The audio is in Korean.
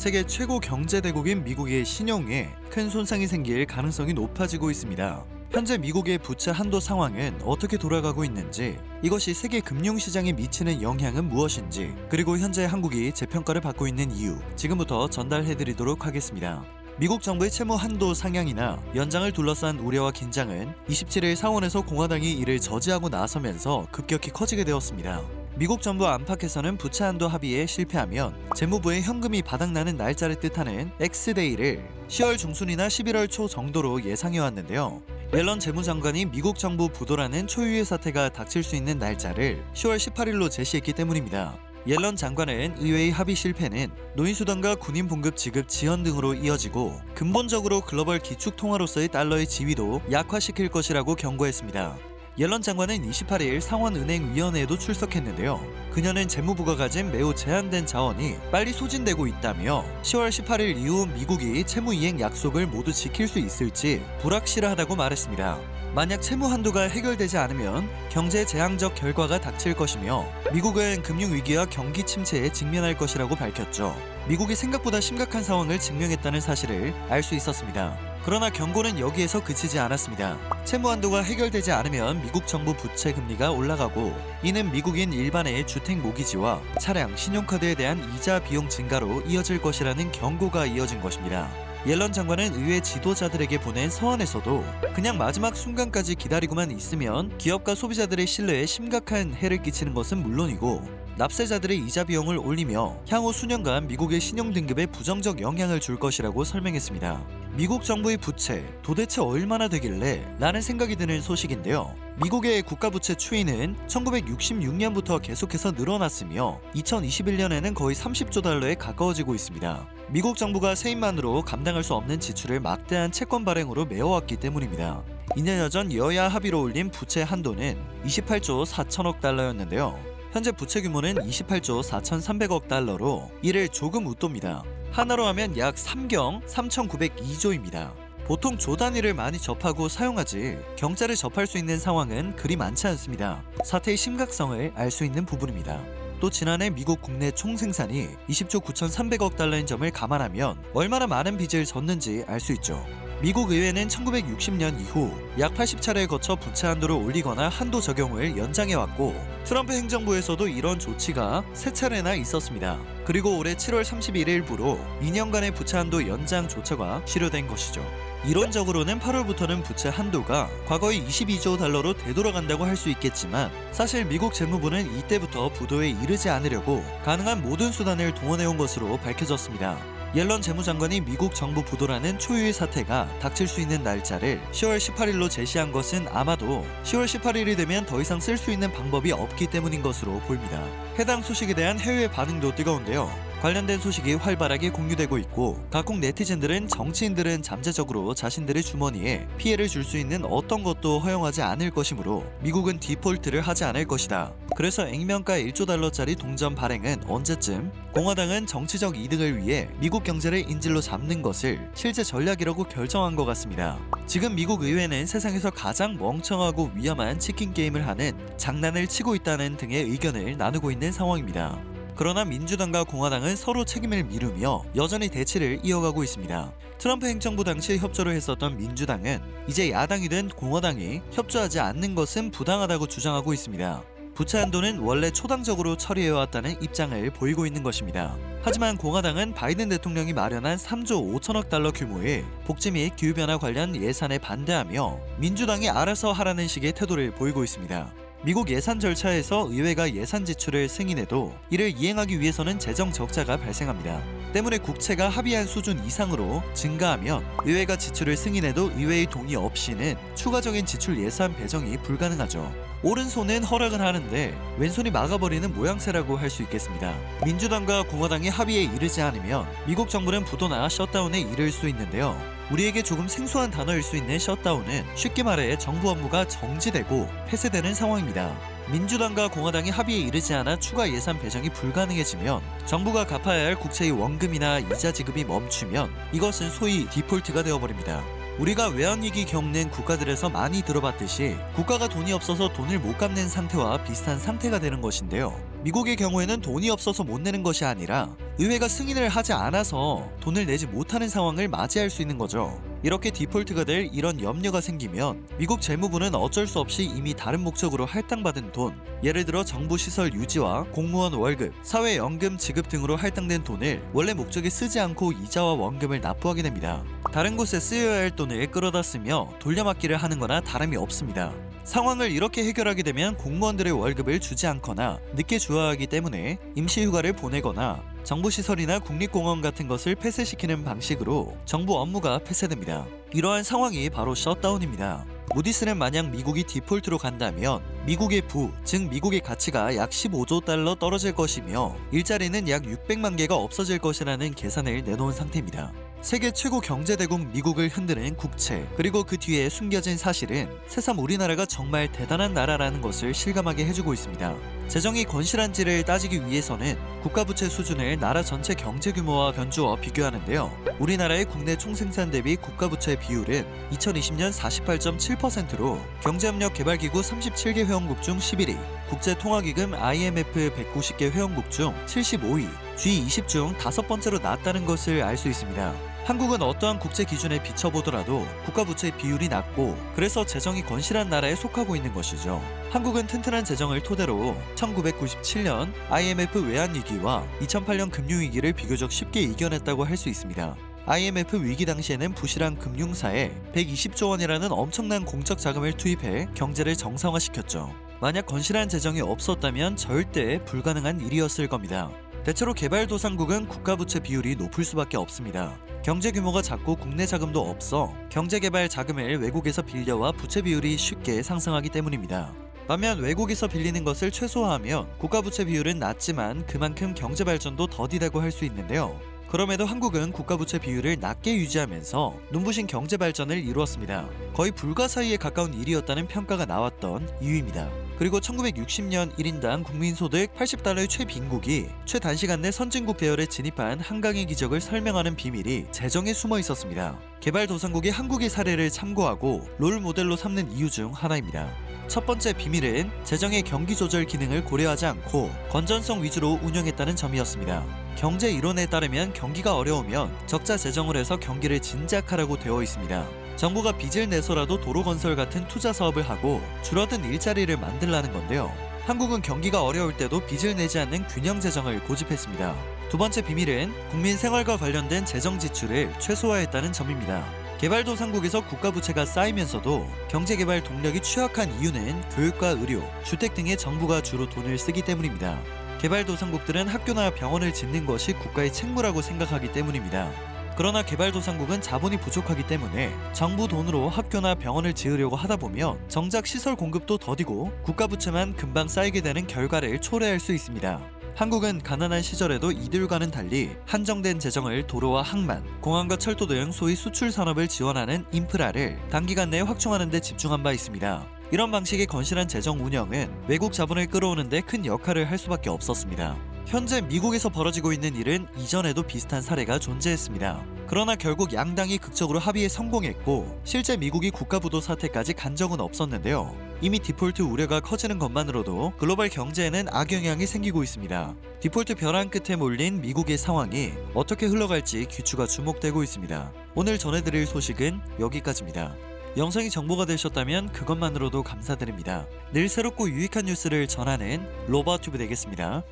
세계 최고 경제 대국인 미국의 신용에 큰 손상이 생길 가능성이 높아지고 있습니다. 현재 미국의 부채 한도 상황은 어떻게 돌아가고 있는지, 이것이 세계 금융시장에 미치는 영향은 무엇인지, 그리고 현재 한국이 재평가를 받고 있는 이유, 지금부터 전달해드리도록 하겠습니다. 미국 정부의 채무 한도 상향이나 연장을 둘러싼 우려와 긴장은 27일 상원에서 공화당이 이를 저지하고 나서면서 급격히 커지게 되었습니다. 미국 정부 안팎에서는 부채 한도 합의에 실패하면 재무부의 현금이 바닥나는 날짜를 뜻하는 X데이를 10월 중순이나 11월 초 정도로 예상해 왔는데요. 옐런 재무장관이 미국 정부 부도라는 초유의 사태가 닥칠 수 있는 날짜를 10월 18일로 제시했기 때문입니다. 옐런 장관은 의회의 합의 실패는 노인수당과 군인 봉급 지급 지연 등으로 이어지고 근본적으로 글로벌 기축 통화로서의 달러의 지위도 약화시킬 것이라고 경고했습니다. 옐런 장관은 28일 상원은행위원회에도 출석했는데요. 그녀는 재무부가 가진 매우 제한된 자원이 빨리 소진되고 있다며 10월 18일 이후 미국이 채무 이행 약속을 모두 지킬 수 있을지 불확실하다고 말했습니다. 만약 채무 한도가 해결되지 않으면 경제 재앙적 결과가 닥칠 것이며 미국은 금융 위기와 경기 침체에 직면할 것이라고 밝혔죠. 미국이 생각보다 심각한 상황을 증명했다는 사실을 알 수 있었습니다. 그러나 경고는 여기에서 그치지 않았습니다. 채무 한도가 해결되지 않으면 미국 정부 부채 금리가 올라가고 이는 미국인 일반의 주택 모기지와 차량, 신용카드에 대한 이자 비용 증가로 이어질 것이라는 경고가 이어진 것입니다. 옐런 장관은 의회 지도자들에게 보낸 서한에서도 그냥 마지막 순간까지 기다리고만 있으면 기업과 소비자들의 신뢰에 심각한 해를 끼치는 것은 물론이고 납세자들의 이자 비용을 올리며 향후 수년간 미국의 신용 등급에 부정적 영향을 줄 것이라고 설명했습니다. 미국 정부의 부채 도대체 얼마나 되길래 라는 생각이 드는 소식인데요. 미국의 국가 부채 추이는 1966년부터 계속해서 늘어났으며 2021년에는 거의 30조 달러에 가까워지고 있습니다. 미국 정부가 세입만으로 감당할 수 없는 지출을 막대한 채권 발행으로 메워왔기 때문입니다. 2년여 전 여야 합의로 올린 부채 한도는 28조 4천억 달러였는데요. 현재 부채 규모는 28조 4,300억 달러로 이를 조금 웃돕니다. 하나로 하면 약 3경 3,902조입니다. 보통 조 단위를 많이 접하고 사용하지 경자를 접할 수 있는 상황은 그리 많지 않습니다. 사태의 심각성을 알 수 있는 부분입니다. 또 지난해 미국 국내 총생산이 20조 9,300억 달러인 점을 감안하면 얼마나 많은 빚을 졌는지 알 수 있죠. 미국 의회는 1960년 이후 약 80차례에 거쳐 부채 한도를 올리거나 한도 적용을 연장해왔고 트럼프 행정부에서도 이런 조치가 세 차례나 있었습니다. 그리고 올해 7월 31일부로 2년간의 부채 한도 연장 조처가 실효된 것이죠. 이론적으로는 8월부터는 부채 한도가 과거의 22조 달러로 되돌아간다고 할 수 있겠지만 사실 미국 재무부는 이때부터 부도에 이르지 않으려고 가능한 모든 수단을 동원해온 것으로 밝혀졌습니다. 옐런 재무장관이 미국 정부 부도라는 초유의 사태가 닥칠 수 있는 날짜를 10월 18일로 제시한 것은 아마도 10월 18일이 되면 더 이상 쓸 수 있는 방법이 없기 때문인 것으로 보입니다. 해당 소식에 대한 해외 반응도 뜨거운데요. 관련된 소식이 활발하게 공유되고 있고 각국 네티즌들은 정치인들은 잠재적으로 자신들의 주머니에 피해를 줄 수 있는 어떤 것도 허용하지 않을 것이므로 미국은 디폴트를 하지 않을 것이다. 그래서 액면가 1조 달러짜리 동전 발행은 언제쯤 공화당은 정치적 이득을 위해 미국 경제를 인질로 잡는 것을 실제 전략이라고 결정한 것 같습니다. 지금 미국 의회는 세상에서 가장 멍청하고 위험한 치킨 게임을 하는 장난을 치고 있다는 등의 의견을 나누고 있는 상황입니다. 그러나 민주당과 공화당은 서로 책임을 미루며 여전히 대치를 이어가고 있습니다. 트럼프 행정부 당시 협조를 했었던 민주당은 이제 야당이 된 공화당이 협조하지 않는 것은 부당하다고 주장하고 있습니다. 부채 한도는 원래 초당적으로 처리해왔다는 입장을 보이고 있는 것입니다. 하지만 공화당은 바이든 대통령이 마련한 3조 5천억 달러 규모의 복지 및 기후변화 관련 예산에 반대하며 민주당이 알아서 하라는 식의 태도를 보이고 있습니다. 미국 예산 절차에서 의회가 예산 지출을 승인해도 이를 이행하기 위해서는 재정 적자가 발생합니다. 때문에 국채가 합의한 수준 이상으로 증가하면 의회가 지출을 승인해도 의회의 동의 없이는 추가적인 지출 예산 배정이 불가능하죠. 오른손은 허락을 하는데 왼손이 막아버리는 모양새라고 할 수 있겠습니다. 민주당과 공화당이 합의에 이르지 않으면 미국 정부는 부도나 셧다운에 이를 수 있는데요. 우리에게 조금 생소한 단어일 수 있는 셧다운은 쉽게 말해 정부 업무가 정지되고 폐쇄되는 상황입니다. 민주당과 공화당이 합의에 이르지 않아 추가 예산 배정이 불가능해지면 정부가 갚아야 할 국채의 원금이나 이자 지급이 멈추면 이것은 소위 디폴트가 되어버립니다. 우리가 외환위기 겪는 국가들에서 많이 들어봤듯이 국가가 돈이 없어서 돈을 못 갚는 상태와 비슷한 상태가 되는 것인데요. 미국의 경우에는 돈이 없어서 못 내는 것이 아니라 의회가 승인을 하지 않아서 돈을 내지 못하는 상황을 맞이할 수 있는 거죠. 이렇게 디폴트가 될 이런 염려가 생기면 미국 재무부는 어쩔 수 없이 이미 다른 목적으로 할당받은 돈, 예를 들어 정부 시설 유지와 공무원 월급, 사회연금 지급 등으로 할당된 돈을 원래 목적에 쓰지 않고 이자와 원금을 납부하게 됩니다. 다른 곳에 쓰여야 할 돈을 끌어다 쓰며 돌려막기를 하는 거나 다름이 없습니다. 상황을 이렇게 해결하게 되면 공무원들의 월급을 주지 않거나 늦게 주어야 하기 때문에 임시휴가를 보내거나 정부 시설이나 국립공원 같은 것을 폐쇄시키는 방식으로 정부 업무가 폐쇄됩니다. 이러한 상황이 바로 셧다운입니다. 무디스는 만약 미국이 디폴트로 간다면 미국의 부, 즉 미국의 가치가 약 15조 달러 떨어질 것이며 일자리는 약 600만 개가 없어질 것이라는 계산을 내놓은 상태입니다. 세계 최고 경제대국 미국을 흔드는 국채, 그리고 그 뒤에 숨겨진 사실은 새삼 우리나라가 정말 대단한 나라라는 것을 실감하게 해주고 있습니다. 재정이 건실한지를 따지기 위해서는 국가부채 수준을 나라 전체 경제 규모와 견주어 비교하는데요. 우리나라의 국내 총생산 대비 국가부채 비율은 2020년 48.7%로 경제협력개발기구 37개 회원국 중 11위, 국제통화기금 IMF 190개 회원국 중 75위, G20 중 다섯 번째로 낮다는 것을 알 수 있습니다. 한국은 어떠한 국제 기준에 비춰보더라도 국가 부채 비율이 낮고 그래서 재정이 건실한 나라에 속하고 있는 것이죠. 한국은 튼튼한 재정을 토대로 1997년 IMF 외환 위기와 2008년 금융 위기를 비교적 쉽게 이겨냈다고 할 수 있습니다. IMF 위기 당시에는 부실한 금융사에 120조 원이라는 엄청난 공적 자금을 투입해 경제를 정상화시켰죠. 만약 건실한 재정이 없었다면 절대 불가능한 일이었을 겁니다. 대체로 개발도상국은 국가부채 비율이 높을 수밖에 없습니다. 경제 규모가 작고 국내 자금도 없어 경제개발 자금을 외국에서 빌려와 부채 비율이 쉽게 상승하기 때문입니다. 반면 외국에서 빌리는 것을 최소화하면 국가부채 비율은 낮지만 그만큼 경제 발전도 더디다고 할 수 있는데요. 그럼에도 한국은 국가부채 비율을 낮게 유지하면서 눈부신 경제 발전을 이루었습니다. 거의 불가사의에 가까운 일이었다는 평가가 나왔던 이유입니다. 그리고 1960년 1인당 국민소득 80달러의 최빈국이 최단시간 내 선진국 대열에 진입한 한강의 기적을 설명하는 비밀이 재정에 숨어 있었습니다. 개발도상국이 한국의 사례를 참고하고 롤 모델로 삼는 이유 중 하나입니다. 첫 번째 비밀은 재정의 경기 조절 기능을 고려하지 않고 건전성 위주로 운영했다는 점이었습니다. 경제 이론에 따르면 경기가 어려우면 적자 재정을 해서 경기를 진작하라고 되어 있습니다. 정부가 빚을 내서라도 도로 건설 같은 투자 사업을 하고 줄어든 일자리를 만들라는 건데요. 한국은 경기가 어려울 때도 빚을 내지 않는 균형 재정을 고집했습니다. 두 번째 비밀은 국민 생활과 관련된 재정 지출을 최소화했다는 점입니다. 개발도상국에서 국가 부채가 쌓이면서도 경제개발 동력이 취약한 이유는 교육과 의료, 주택 등의 정부가 주로 돈을 쓰기 때문입니다. 개발도상국들은 학교나 병원을 짓는 것이 국가의 책무라고 생각하기 때문입니다. 그러나 개발도상국은 자본이 부족하기 때문에 정부 돈으로 학교나 병원을 지으려고 하다 보면 정작 시설 공급도 더디고 국가 부채만 금방 쌓이게 되는 결과를 초래할 수 있습니다. 한국은 가난한 시절에도 이들과는 달리 한정된 재정을 도로와 항만, 공항과 철도 등 소위 수출 산업을 지원하는 인프라를 단기간 내에 확충하는 데 집중한 바 있습니다. 이런 방식의 건실한 재정 운영은 외국 자본을 끌어오는 데 큰 역할을 할 수밖에 없었습니다. 현재 미국에서 벌어지고 있는 일은 이전에도 비슷한 사례가 존재했습니다. 그러나 결국 양당이 극적으로 합의에 성공했고 실제 미국이 국가부도 사태까지 간 적은 없었는데요. 이미 디폴트 우려가 커지는 것만으로도 글로벌 경제에는 악영향이 생기고 있습니다. 디폴트 벼랑 끝에 몰린 미국의 상황이 어떻게 흘러갈지 귀추가 주목되고 있습니다. 오늘 전해드릴 소식은 여기까지입니다. 영상이 정보가 되셨다면 그것만으로도 감사드립니다. 늘 새롭고 유익한 뉴스를 전하는 로버튜브 되겠습니다.